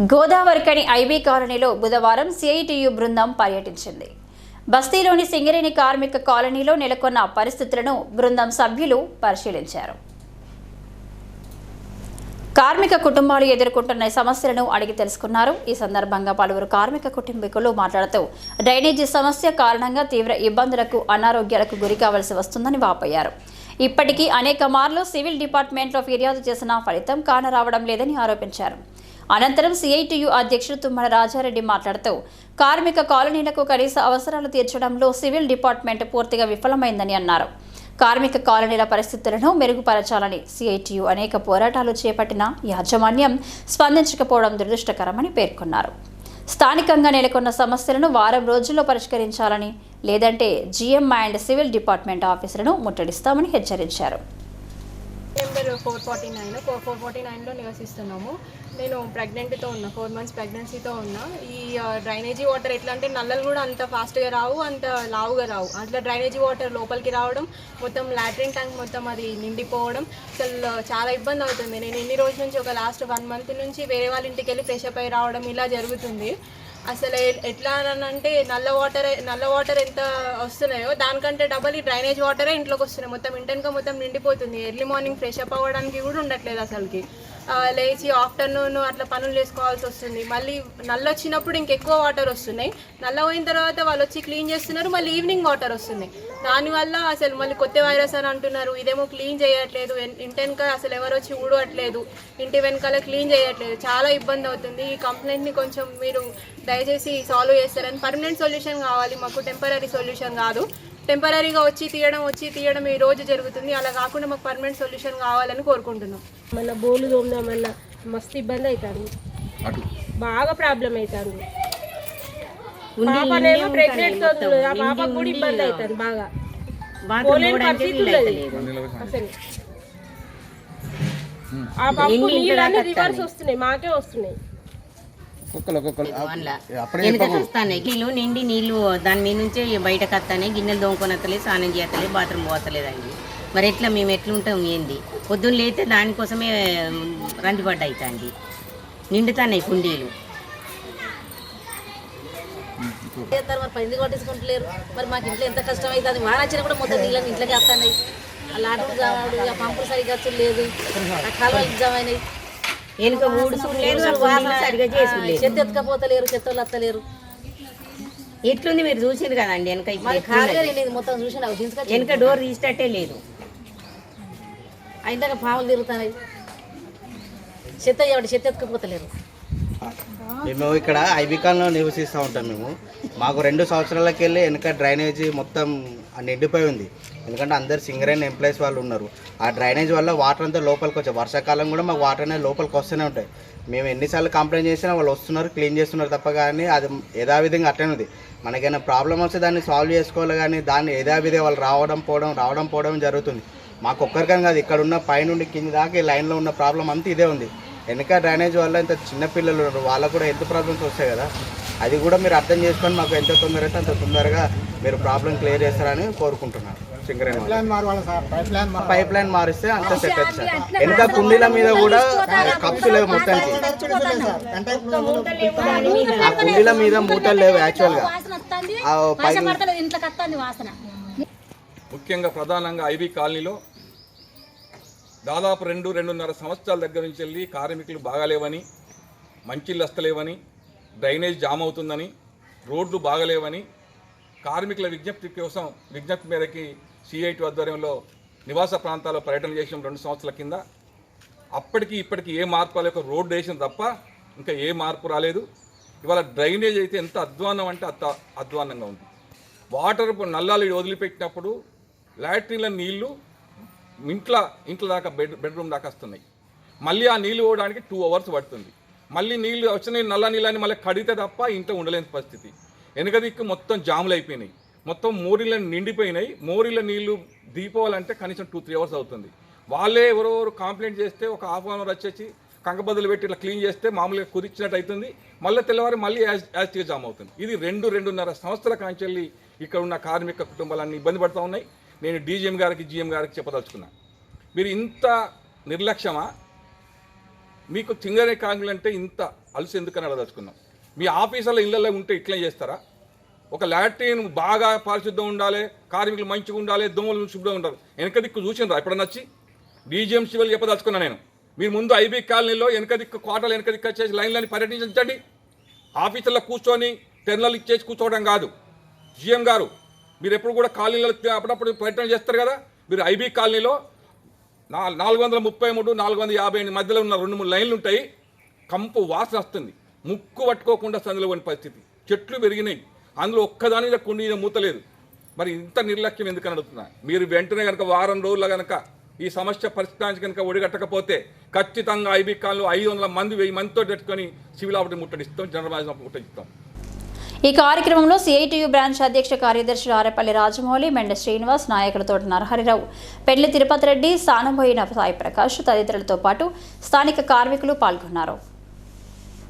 Godavarikhani IB కాలనీలో బుధవారం CITU బృందం పర్యటించింది. బస్తీలోని సింగరేణి కార్మిక కాలనీలో నెలకొన్న పరిస్థితులను బృందం సభ్యులు పరిశీలించారు. కార్మిక కుటుంబాలు ఎదుర్కొంటున్న సమస్యలను అడిగి తెలుసుకున్నారు. ఈ సందర్భంగా పలువురు కార్మిక కుటుంబీకులు మాట్లాడుతూ డ్రైనేజీ సమస్య కారణంగా తీవ్ర ఇబ్బందులకు అనారోగ్యాలకు గురి కావాల్సి వస్తుందని వాపోయారు. ఇప్పటికీ అనేక మార్లు సివిల్ డిపార్ట్మెంట్లో ఫిర్యాదు చేసిన ఫలితం కానరావడం లేదని ఆరోపించారు. అనంతరం సిఐటియు అధ్యక్షుడు తుమ్మల రాజారెడ్డి మాట్లాడుతూ కార్మిక కాలనీలకు కనీస అవసరాలు తీర్చడంలో సివిల్ డిపార్ట్మెంట్ పూర్తిగా విఫలమైందని అన్నారు. కార్మిక కాలనీల పరిస్థితులను మెరుగుపరచాలని సిఐటియు అనేక పోరాటాలు చేపట్టిన యాజమాన్యం స్పందించకపోవడం దురదృష్టకరమని పేర్కొన్నారు. స్థానికంగా నెలకొన్న సమస్యలను వారం రోజుల్లో పరిష్కరించాలని లేదంటే జీఎం అండ్ సివిల్ డిపార్ట్మెంట్ ఆఫీసులను ముట్టడిస్తామని హెచ్చరించారు. Number four forty nine four four forty నైన్లో నివసిస్తున్నాము. నేను ప్రెగ్నెంట్తో ఉన్నా ఫోర్ మంత్స్ ప్రెగ్నెన్సీతో ఉన్నా ఈ డ్రైనేజీ వాటర్ ఎట్లా అంటే నల్లలు కూడా అంత ఫాస్ట్గా రావు అంత లావుగా రావు. అట్లా డ్రైనేజీ వాటర్ లోపలికి రావడం మొత్తం లాట్రిన్ ట్యాంక్ మొత్తం అది నిండిపోవడం అసలు చాలా ఇబ్బంది అవుతుంది. నేను ఎన్ని రోజుల నుంచి ఒక లాస్ట్ వన్ మంత్ నుంచి వేరే వాళ్ళ ఇంటికి వెళ్ళి ఫ్రెష్ అప్ అయి రావడం ఇలా జరుగుతుంది. అసలు ఎట్లా అని అంటే నల్ల వాటర్ నల్ల వాటర్ ఎంత వస్తున్నాయో దానికంటే డబల్ ఈ డ్రైనేజ్ వాటరే ఇంట్లోకి వస్తున్నాయి. మొత్తం ఇంటెన్గా మొత్తం నిండిపోతుంది. ఎర్లీ మార్నింగ్ ఫ్రెష్ అప్ అవ్వడానికి కూడా ఉండట్లేదు అసలుకి. లేచి ఆఫ్టర్నూన్ అట్లా పనులు చేసుకోవాల్సి వస్తుంది. మళ్ళీ నల్ల వచ్చినప్పుడు ఇంకెక్కువ వాటర్ వస్తున్నాయి. నల్ల పోయిన తర్వాత వాళ్ళు వచ్చి క్లీన్ చేస్తున్నారు మళ్ళీ ఈవినింగ్ వాటర్ వస్తున్నాయి. దానివల్ల అసలు మళ్ళీ కొత్త వైరస్ అని అంటున్నారు. ఇదేమో క్లీన్ చేయట్లేదు. ఇంటి వెనక అసలు ఎవరు వచ్చి ఊడవట్లేదు ఇంటి వెనకాల క్లీన్ చేయట్లేదు. చాలా ఇబ్బంది అవుతుంది. ఈ కంప్లైంట్ని కొంచెం మీరు దయచేసి సాల్వ్ చేస్తారని పర్మనెంట్ సొల్యూషన్ కావాలి. మాకు టెంపరీ సొల్యూషన్ కాదు. టెంపరీగా వచ్చి తీయడం వచ్చి తీయడం ఈ రోజు జరుగుతుంది. అలా కాకుండా మాకు పర్మనెంట్ సొల్యూషన్ కావాలని కోరుకుంటున్నాం. మన బోలు తోమదామన్నా మస్తు ఇబ్బంది అవుతుంది బాగా ప్రాబ్లం అవుతుంది పాపనేమో ప్రెగ్నెంట్తో ఆ పాపకు కూడా ఇబ్బంది అవుతుంది బాగా. పోలేని పరిస్థితి ఉన్నది. అసలు. ఆ పాపకు నీళ్ళు అన్ని రివర్స్ వస్తున్నాయి. మాకే వస్తున్నాయి. వెనక వస్తాయి నీళ్ళు నిండి నీళ్ళు దాని మీద నుంచే బయటకు వస్తాయి గిన్నెలు దోముకొనత్తలేదు స్నానం చేయత్తలేదు బాత్రూమ్ పోతలేదండి. మరి ఎట్లా మేము ఎట్లుంటాం ఏంది? పొద్దున్న లేతే దానికోసమే రందిపడ్డ అవుతుంది నిండుతాయి కుండీలు. చేస్తారు మరి పైంది కొట్టించుకుంటలేరు మరి మాకు ఇంట్లో ఎంత కష్టం అవుతుంది వాన వచ్చినా కూడా మొత్తం నీళ్ళని ఇంట్లోకి వస్తున్నాయి. ఆ లాటలు జామాడు ఆ పంపులు సరిగ్గా వచ్చి లేదు. ఆ కాలువలు జామైనాయి. వెనుక ఊడుసుడు లేదు కుండీలు సరిగా చేసుడు లేదు చెత్త ఎత్తుకపోతలేరు చెత్త వాళ్ళు వస్తలేరు ఎట్లుంది మీరు చూసింది కదండి వెనక మొత్తం చూసిన వెనక డోర్ తీసేటట్టే లేదు. అయినాక పాములు తిరుగుతున్నాయి. చెత్త ఎవడు చెత్త ఎత్తుకపోతలేరు. మేము ఇక్కడ ఐబికాన్లో నివసిస్తూ ఉంటాం మేము. మాకు రెండు సంవత్సరాలకి వెళ్ళి వెనక డ్రైనేజీ మొత్తం నిండిపోయి ఉంది. ఎందుకంటే అందరు సింగరేన్ ఎంప్లాయీస్ వాళ్ళు ఉన్నారు. ఆ డ్రైనేజ్ వల్ల వాటర్ అంతా లోపలికి వచ్చాయి వర్షాకాలం కూడా మాకు వాటర్ అనేది లోపలికి వస్తూనే ఉంటాయి. మేము ఎన్నిసార్లు కంప్లైంట్ చేసినా వాళ్ళు వస్తున్నారు క్లీన్ చేస్తున్నారు తప్ప కానీ అది యథావిధంగా అట్లనే ఉంది. మనకైనా ప్రాబ్లం వస్తే దాన్ని సాల్వ్ చేసుకోవాలి కానీ దాన్ని యథావిధిగా వాళ్ళు రావడం పోవడం రావడం పోవడం జరుగుతుంది. మాకు ఒక్కరికని కాదు ఇక్కడ ఉన్న పైనుండి కింద దాకా ఈ లైన్లో ఉన్న ప్రాబ్లం అంతా ఇదే ఉంది. వెనక డ్రైనేజ్ వల్ల ఇంత చిన్న పిల్లలు ఉన్నారు. వాళ్ళకు కూడా ఎంత ప్రాబ్లమ్స్ వస్తాయి కదా. అది కూడా మీరు అర్థం చేసుకొని మాకు ఎంత తొందర అయితే అంత తొందరగా మీరు ప్రాబ్లం క్లియర్ చేస్తారని కోరుకుంటున్నాను పైప్ లైన్ మారిస్తే అంత సెట్ అవుతుంది సార్. వెనక కుండీల మీద కూడా కప్స్ లేవు మొత్తానికి. ఆ కుండీల మీద మూటలు లేవు యాక్చువల్గా ముఖ్యంగా ప్రధానంగా ఐబీ కాలనీలో దాదాపు రెండు రెండున్నర సంవత్సరాల దగ్గర నుంచి వెళ్ళి కార్మికులు బాగాలేవని మంచిళ్ళు వస్తలేవని డ్రైనేజ్ జామ్ అవుతుందని రోడ్లు బాగలేవని కార్మికుల విజ్ఞప్తి కోసం విజ్ఞప్తి మేరకి సిఐటి ఆధ్వర్యంలో నివాస ప్రాంతాల్లో పర్యటన చేసిన రెండు సంవత్సరాల కింద. అప్పటికి ఇప్పటికి ఏ మార్పు రాలేదు ఒక రోడ్డు వేసిన తప్ప ఇంకా ఏ మార్పు రాలేదు. ఇవాళ డ్రైనేజ్ అయితే ఎంత అధ్వాన్నం అంటే అంత అధ్వాన్నంగా ఉంది. వాటర్ నల్లాలు వదిలిపెట్టినప్పుడు లాట్రిన్ల నీళ్ళు ఇంట్లో ఇంట్లో దాకా బెడ్ బెడ్రూమ్ దాకా వస్తున్నాయి. మళ్ళీ ఆ నీళ్ళు పోవడానికి టూ అవర్స్ పడుతుంది. మళ్ళీ నీళ్ళు వచ్చిన నల్ల నీళ్ళని మళ్ళీ కడిగితే తప్ప ఇంట్లో ఉండలేని పరిస్థితి. వెనక దిక్కు మొత్తం జాములు అయిపోయినాయి. మొత్తం మోరీల నిండిపోయినాయి. మోరీల నీళ్ళు దీపోవాలంటే కనీసం టూ త్రీ అవర్స్ అవుతుంది. వాళ్ళే ఎవరెవరు కంప్లైంట్ చేస్తే ఒక హాఫ్ అన్ అవర్ వచ్చేసి కంకబద్దలు పెట్టి ఇట్లా క్లీన్ చేస్తే మామూలుగా కుదిర్చినట్టు అవుతుంది మళ్ళీ తెల్లవారి మళ్ళీ యాజ్ యాజ్టీగా జామ్ అవుతుంది. ఇది రెండు రెండున్నర సంవత్సరాల కాంచెల్లి ఇక్కడ ఉన్న కార్మిక కుటుంబాలన్నీ ఇబ్బంది పడుతూ ఉన్నాయి. నేను డీజీఎం గారికి జీఎం గారికి చెప్పదలుచుకున్నా. మీరు ఇంత నిర్లక్ష్యమా? మీకు సింగరే కాంగ్రెస్ అంటే ఇంత అలసి ఎందుకని అడదలుచుకున్నాం మీ ఆఫీసులో ఇళ్ళల్లో ఉంటే ఇట్లా చేస్తారా? ఒక లాట్రిన్ బాగా పారిశుద్ధం ఉండాలి కార్మికులు మంచిగా ఉండాలి దోమలు శుభ్రంగా ఉండాలి వెనక దిక్కు చూసినరా? ఎప్పుడన్నా వచ్చి? డీజీఎం వాళ్ళు చెప్పదలుచుకున్నా నేను. మీరు ముందు ఐబీ కాలనీలో వెనక దిక్కు కోటలు వెనక దిక్కు వచ్చేసి లైన్లని పర్యటించండి. ఆఫీసుల్లో కూర్చొని టెర్నలు ఇచ్చేసి కూర్చోవడం కాదు. జిఎం గారు మీరు ఎప్పుడు కూడా కాలనీలో అప్పుడప్పుడు ప్రయత్నం చేస్తారు కదా? మీరు ఐబీ కాలనీలో నాలుగు వందల ముప్పై మూడు నాలుగు వందల యాభై ఎనిమిది మధ్యలో ఉన్న రెండు మూడు లైన్లు ఉంటాయి. కంపు వాసన వస్తుంది. ముక్కు పట్టుకోకుండా సందులో ఉన్న పరిస్థితి. చెట్లు పెరిగినాయి. అందులో ఒక్కదాని మీద కొన్ని మూతలేదు. మరి ఇంత నిర్లక్ష్యం ఎందుకని అడుగుతున్నా? మీరు వెంటనే కనుక వారం రోజుల కనుక ఈ సమస్య పరిష్కరించి కనుక ఒడిగట్టకపోతే ఖచ్చితంగా ఐబీ కాల్లో ఐదు వందల మంది వెయ్యి మందితో పెట్టుకొని సివిల్ ఆపరేషన్ ముట్టడిస్తాం జనరల్ మేనేజర్ ముట్టడిస్తాం ఈ కార్యక్రమంలో సిఐటియు బ్రాంచ్ అధ్యక్ష కార్యదర్శి ఆరేపల్లి రాజమౌళి మెండ శ్రీనివాస్ నాయకులతో నరహరిరావు పెళ్ళి తిరుపతి రెడ్డి సానబోయిన సాయి ప్రకాష్ తదితరులతో పాటు స్థానిక కార్మికులు పాల్గొన్నారు.